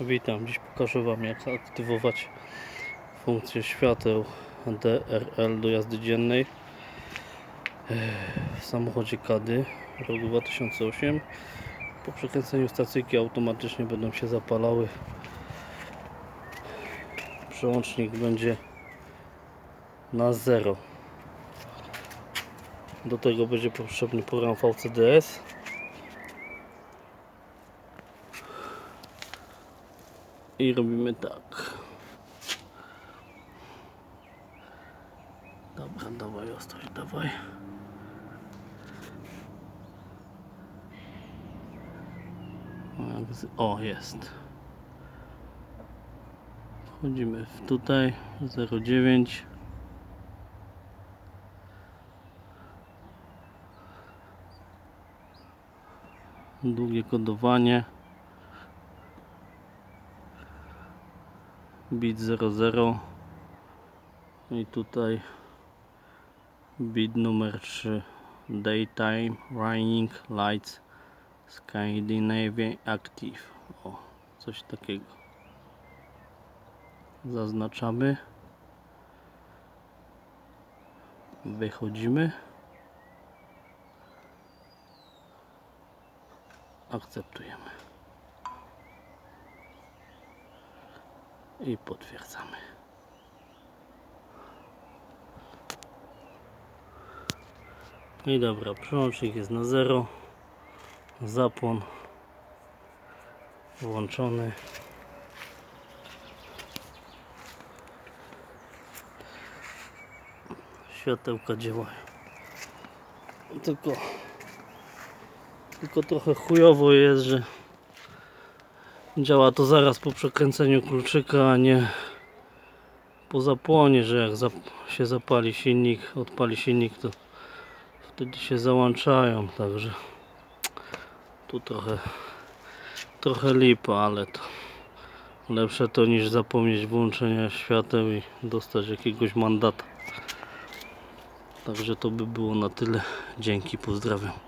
Witam, dziś pokażę Wam jak aktywować funkcję świateł DRL do jazdy dziennej w samochodzie Kady roku 2008 po przekręceniu stacyjki automatycznie będą się zapalały. Przełącznik będzie na zero. Do tego będzie potrzebny program VCDS I robimy tak. Dobra, dawaj ostrość, dawaj. O, jest. Wchodzimy w tutaj 09. Długie kodowanie. Bit 00 i tutaj bit numer 3 daytime running lights Scandinavia active. O coś takiego. Zaznaczamy. Wychodzimy. Akceptujemy i potwierdzamy. I dobra, przełącznik jest na zero. Zapłon włączony. Światełka działają. Tylko tylko trochę chujowo jest, że Działa to zaraz po przekręceniu kluczyka, a nie po zapłonie, że jak zap się zapali silnik, odpali silnik, to wtedy się załączają, także tu trochę trochę lipa, ale to lepsze to niż zapomnieć włączenia świateł i dostać jakiegoś mandata. Także to by było na tyle. Dzięki, pozdrawiam.